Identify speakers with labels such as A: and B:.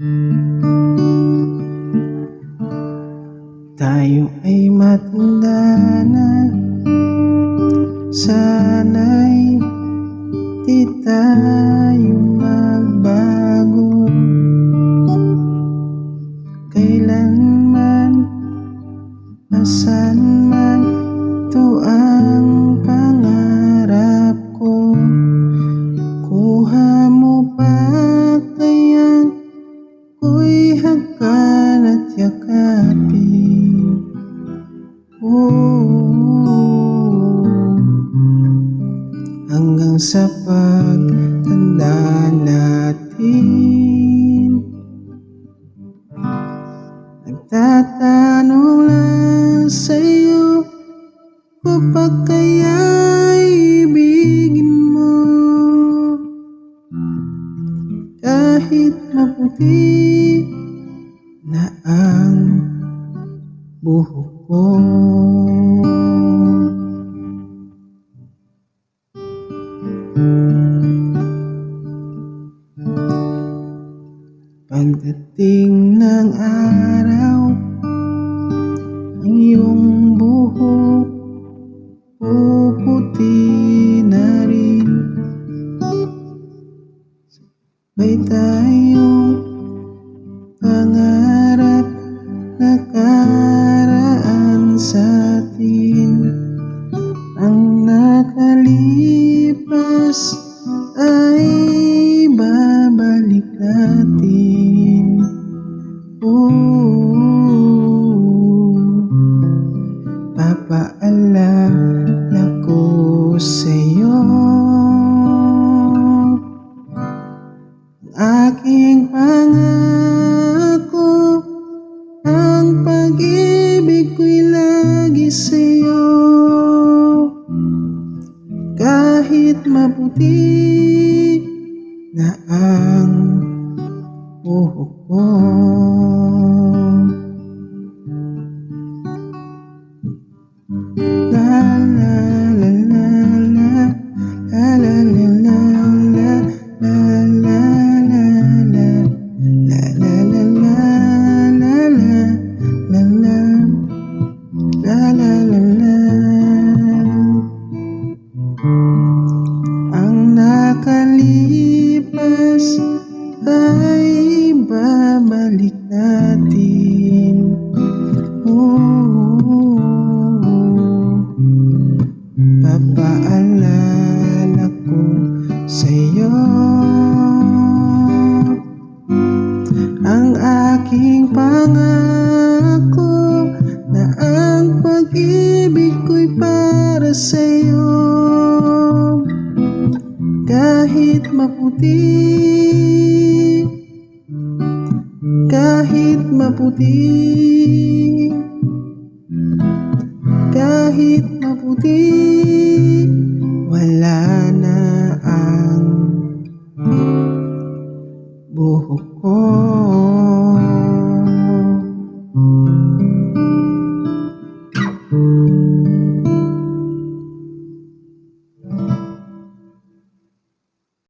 A: Tayo ay matanda na Sana'y Hanggang sa pagtanda natin. Nagtatanong lang sa'yo pa kaya ibigin mo. Kahit maputi na ang buhok ko Pagdating ng araw Ang iyong buhok Puputi na rin. Sabay tayong pangarap Nakaraan sa atin. Ang nakalipas ay Papaalala ko sa'yo. Aking pangako Ang pag-ibig ko'y lagi sa'yo. Kahit maputi na ang nakalipas ay babalik natin. Oh, Papaalala ko sa'yo. Ang aking pangako Na ang pag-ibig ko'y para sa'yo kahit maputi. Kahit maputi. Kahit maputi. Wala na ang buhok ko. Thank you.